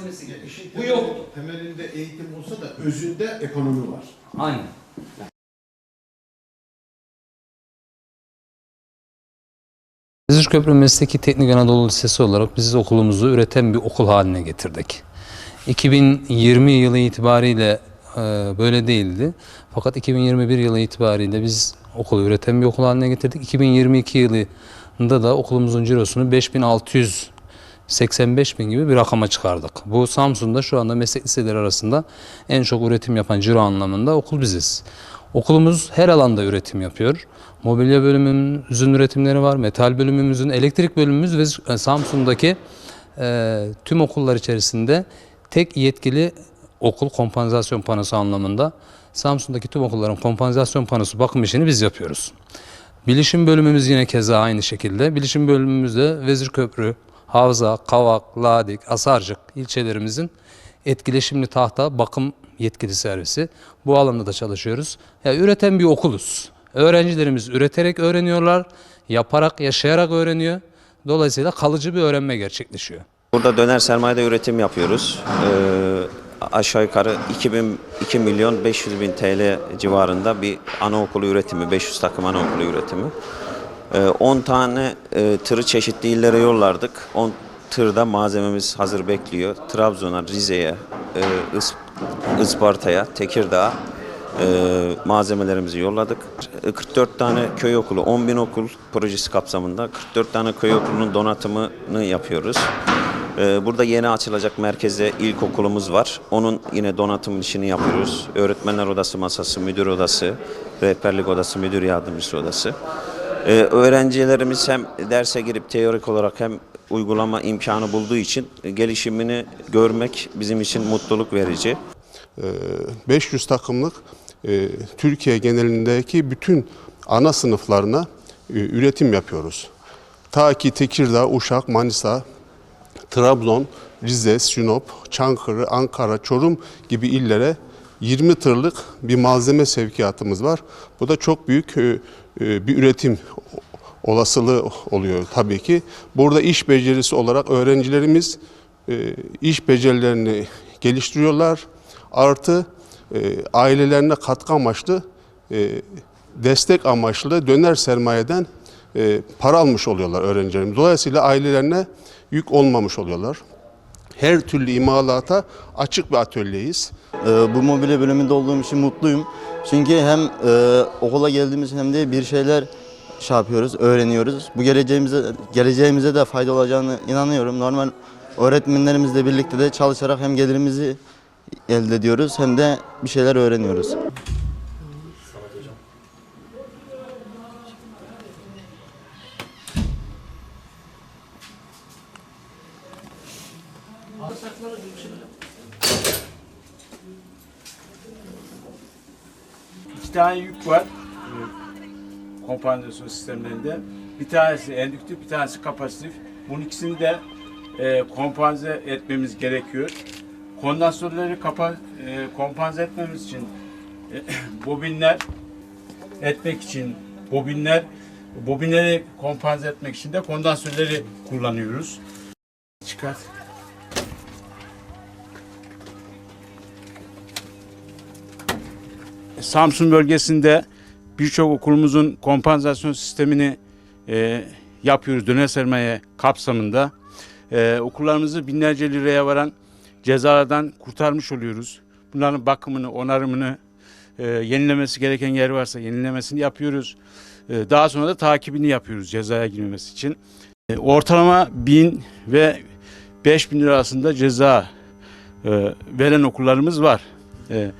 malzemesi gelir. İşin Bu temeli- yoktu. Temelinde eğitim olsa da özünde ekonomi var. Aynen. Vezirköprü Mesleki Teknik Anadolu Lisesi olarak biz okulumuzu üreten bir okul haline getirdik. 2020 yılı itibariyle e, böyle değildi. Fakat 2021 yılı itibariyle biz okulu üreten bir okul haline getirdik. 2022 yılında da okulumuzun cirosunu 5600 5685 bin gibi bir rakama çıkardık. Bu Samsun'da şu anda meslek liseleri arasında en çok üretim yapan ciro anlamında okul biziz. Okulumuz her alanda üretim yapıyor. Mobilya bölümümüzün üretimleri var, metal bölümümüzün, elektrik bölümümüz ve Samsun'daki e, tüm okullar içerisinde tek yetkili okul kompansasyon panosu anlamında Samsun'daki tüm okulların kompansasyon panosu bakım işini biz yapıyoruz. Bilişim bölümümüz yine keza aynı şekilde. Bilişim bölümümüzde Vezirköprü, Havza, Kavak, Ladik, Asarcık ilçelerimizin etkileşimli tahta bakım yetkili servisi. Bu alanda da çalışıyoruz. Ya üreten bir okuluz. Öğrencilerimiz üreterek öğreniyorlar, yaparak, yaşayarak öğreniyor. Dolayısıyla kalıcı bir öğrenme gerçekleşiyor. Burada döner sermayede üretim yapıyoruz. Ee, aşağı yukarı 2000, 2 milyon 500 bin TL civarında bir anaokulu üretimi, 500 takım anaokulu üretimi. Ee, 10 tane e, tırı çeşitli illere yollardık. 10 tırda malzememiz hazır bekliyor. Trabzon'a, Rize'ye, e, Is- Isparta'ya, Tekirdağ'a e, malzemelerimizi yolladık. E, 44 tane köy okulu, 10 bin okul projesi kapsamında 44 tane köy okulunun donatımını yapıyoruz. Burada yeni açılacak merkezde ilkokulumuz var. Onun yine donatım işini yapıyoruz. Öğretmenler odası masası, müdür odası, rehberlik odası, müdür yardımcısı odası. E, Öğrencilerimiz hem derse girip teorik olarak hem uygulama imkanı bulduğu için gelişimini görmek bizim için mutluluk verici. Ee, 500 takımlık e, Türkiye genelindeki bütün ana sınıflarına e, üretim yapıyoruz. Ta ki Tekirdağ, Uşak, Manisa, Trabzon, Rize, Sinop, Çankırı, Ankara, Çorum gibi illere 20 tırlık bir malzeme sevkiyatımız var. Bu da çok büyük e, bir üretim olasılığı oluyor tabii ki. Burada iş becerisi olarak öğrencilerimiz e, iş becerilerini geliştiriyorlar. Artı e, ailelerine katkı amaçlı, e, destek amaçlı döner sermayeden e, para almış oluyorlar öğrencilerimiz. Dolayısıyla ailelerine yük olmamış oluyorlar. Her türlü imalata açık bir atölyeyiz. Bu mobilya bölümünde olduğum için mutluyum. Çünkü hem e, okula geldiğimiz hem de bir şeyler şey yapıyoruz, öğreniyoruz. Bu geleceğimize geleceğimize de fayda olacağını inanıyorum. Normal öğretmenlerimizle birlikte de çalışarak hem gelirimizi elde ediyoruz hem de bir şeyler öğreniyoruz. İki tane yük var e, kompansasyon sistemlerinde. Bir tanesi endüktif, bir tanesi kapasitif. Bunun ikisini de e, kompanze etmemiz gerekiyor. Kondansörleri kapa, e, kompanze etmemiz için e, bobinler etmek için bobinler bobinleri kompanze etmek için de kondansörleri kullanıyoruz. Çıkart. Samsun bölgesinde birçok okulumuzun kompansasyon sistemini e, yapıyoruz döner sermaye kapsamında. E, okullarımızı binlerce liraya varan cezalardan kurtarmış oluyoruz. Bunların bakımını, onarımını, e, yenilemesi gereken yer varsa yenilemesini yapıyoruz. E, daha sonra da takibini yapıyoruz cezaya girmemesi için. E, ortalama 1000 ve 5000 lira arasında ceza e, veren okullarımız var. E,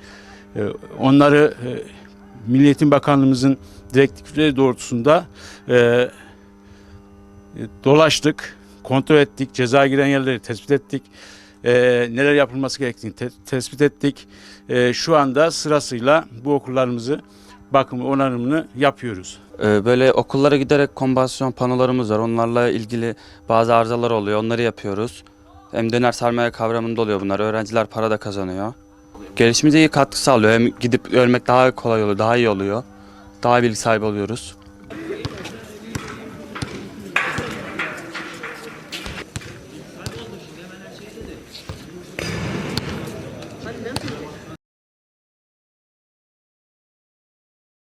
Onları e, Milli Eğitim Bakanlığımızın direktifleri doğrultusunda e, e, dolaştık, kontrol ettik, ceza giren yerleri tespit ettik, e, neler yapılması gerektiğini te- tespit ettik. E, şu anda sırasıyla bu okullarımızı bakımı, onarımını yapıyoruz. Ee, Böyle okullara giderek kombasyon panolarımız var. Onlarla ilgili bazı arızalar oluyor. Onları yapıyoruz. Hem döner sermaye kavramında oluyor bunlar. Öğrenciler para da kazanıyor. Gelişimize iyi katkı sağlıyor. Hem gidip ölmek daha kolay oluyor, daha iyi oluyor. Daha bilgi sahibi oluyoruz.